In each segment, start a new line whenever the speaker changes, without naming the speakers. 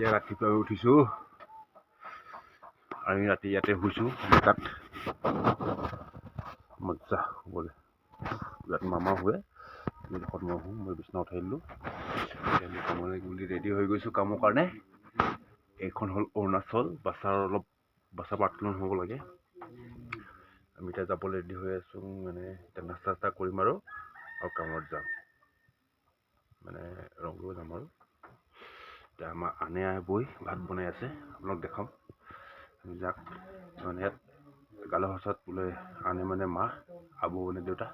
এতিয়া ৰাতিপুৱা উঠিছোঁ আমি ৰাতি ইয়াতে শুইছোঁ তাত মজা শুবলৈ ইয়াত মামা শুৱে এইডোখৰত মই শুওঁ মই বিচনা উঠাই দিলোঁ। কামলৈ বুলি ৰেডি হৈ গৈছোঁ কামৰ কাৰণে। এইখন হ'ল অৰুণাচল বাছাৰ অলপ বাছাৰ পাৰ্টখন হ'ব লাগে। আমি এতিয়া যাবলৈ ৰেডি হৈ আছোঁ মানে এতিয়া নাস্তা চাস্তা কৰিম আৰু আৰু কামত যাম। মানে ৰংপুৰ যাম আৰু। এতিয়া আমাৰ আনে বৈ ভাত বনাই আছে আপোনাক দেখাম আমি যাক মানে ইয়াত গালভাষাত বোলে আনে মানে মা আবু মানে দেউতা।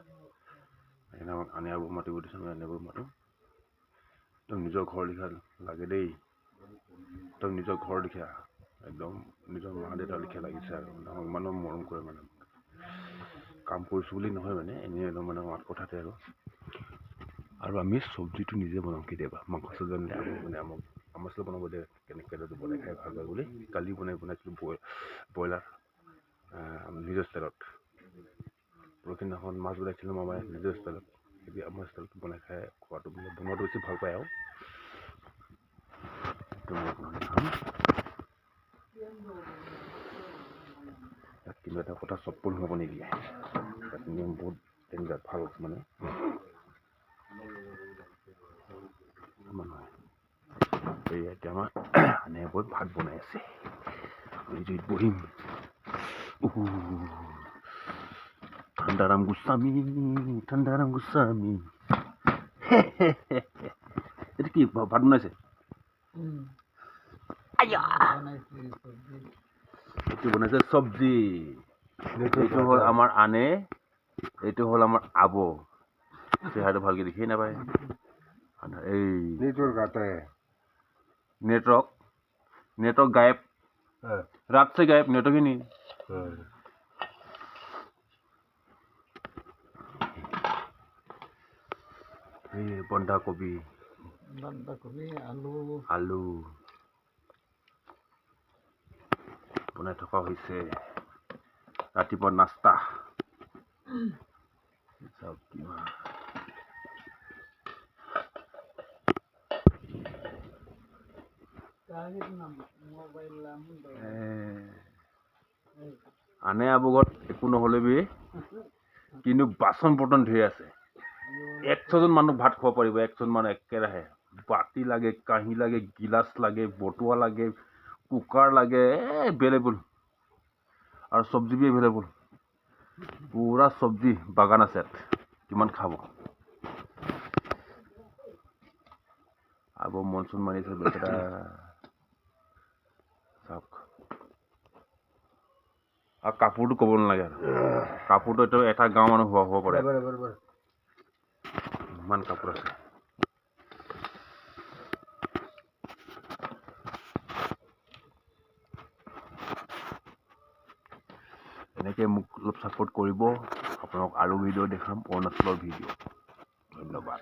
সেইকাৰণে আমাক আনে আবু মাতিব দিছে আমি আনে আবু মাতোঁ। একদম নিজৰ ঘৰ লিখা লাগে দেই। একদম নিজৰ ঘৰ লিখা একদম নিজৰ মা দেউতা লিখা লাগিছে আৰু। আমাক ইমানো মৰম কৰে মানে। কাম কৰিছোঁ বুলি নহয় মানে এনেই একদম মানে মাত কথাতে আৰু। আৰু আমি চব্জিটো নিজে বনাওঁ কেতিয়াবা মাংস চব্জি আনিলে আমি মানে আমাক। আমাৰ চব্জি বনাব দিয়ে কেনেকৈ বনাই খাই ভাল হয় বুলি। কালি বনাই বনাইছিলোঁ ব্ৰইলাৰ নিজৰ ষ্টাইলত পৰহিদিনাখন মাছ বনাইছিলোঁ মামাই নিজৰ ষ্টাইলত এতিয়া আমাৰ ষ্টাইলত বনাই খাই খোৱাটো মানে বনোৱাটো বেছি ভাল পায় আৰু। কিন্তু এটা কথা চপ্পল নিদিয়ে তাত নিয়ম বহুত ডেঞ্জাৰ ভাল মানে। এই এতিয়া আমাৰ আনে বহুত ভাত বনাই আছে আমি জুইত বহিম উহু ঠাণ্ডাৰাম গোস্বামী ঠাণ্ডাৰাম গোস্বামী এইটো কি ভাত বনাইছে আয়া এইটো বনাইছে চব্জি এইটো হ'ল আমাৰ আনে এইটো হ'ল আমাৰ আব চেহেৰাটো ভালকৈ দেখিয়ে নাপায় এই
नेटवर्क आता है
नेटवर्क नेटवर्क गायब
हाँ,
रात से गायब नेटवर्क ही नहीं
हाँ।
এই বন্ধাকবি
বন্ধাকবি আলু
আলু বনাই থকা হৈছে ৰাতিপুৱা নাস্তা চাওক কিমান আনে ঘৰত একো নহ'লে বি কিন্তু বাচন বৰ্তন ধেৰ আছে। একশজন মানুহ ভাত খাব পাৰিব একজন মানুহ একেৰাহে। বাতি লাগে কাঁহী লাগে গিলাচ লাগে বটুৱা লাগে কুকাৰ লাগে এভেইলেবল আৰু চব্জি বি এভেইলেবল পূৰা চব্জি বাগান আছে ইয়াত কিমান খাব। আকৌ মন চন মাৰিছে আৰু কাপোৰটো ক'ব নালাগে আৰু। কাপোৰটো এইটো এটা গাঁও মানুহ হোৱা হ'ব পাৰে। ইমান কাপোৰ আছে। এনেকৈ মোক অলপ ছাপৰ্ট কৰিব। আপোনালোক আৰু ভিডিঅ' দেখাম। অৰুণাচলৰ ভিডিঅ' ধন্যবাদ।